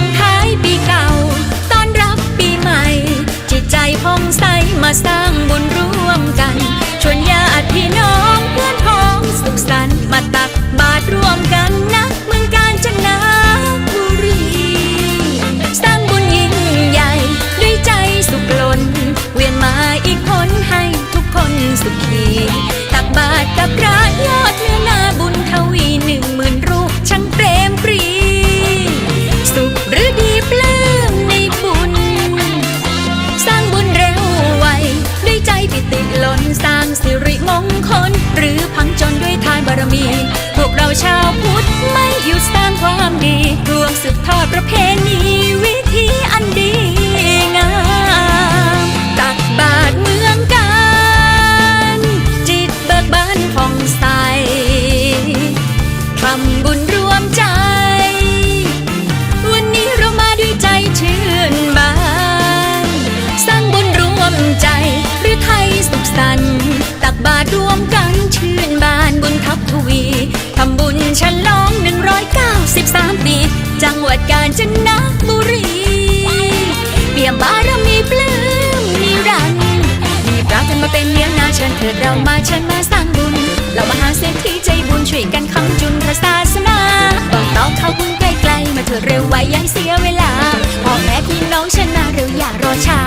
ส่งท้ายปีเก่า ต้อนรับปีใหม่ จิตใจพองใสมาสร้างบุญร่วมกัน ชวนญาติพี่น้องเพื่อนพ้องสุขสันต์มาตักบาตรร่วมกันนะเมืองการจันาบุรี สร้างบุญยิ่งใหญ่ ด้วยใจสุขล้น เวียนมาอีกคนให้ทุกคนสุขี ตักบาตรกับเรา หรือพังจนด้วยทานบารมี พวกเราชาวพุทธไม่หยุดสร้างความดี รวมสืบทอดประเพณีานบุญทับทวีทำบุญฉลอง 193 ปี จังหวัดกาญจนบุรีเปี่ยมบารมีปลื้มนิรันดร์มีปรากันมาเป็นเลี้ยงนาเชิญเถิดเรามาเชิญมาสร้างบุญเรามาหาเศรษฐีใจบุญช่วยกันคำจุนพระศาสนาบอกต่อเข้าบุญใกล้ๆมาเถิดเร็วไว้ยังเสียเวลาพ่อแม่พี่น้องชนะเร็วอย่ารอช้า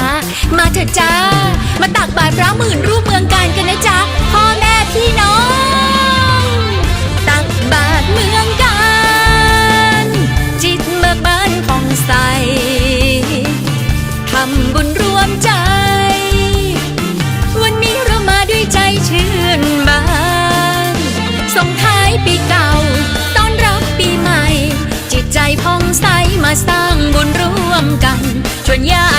มาเถิดจ้ามาต สร้างบุญร่วมกันชวนญา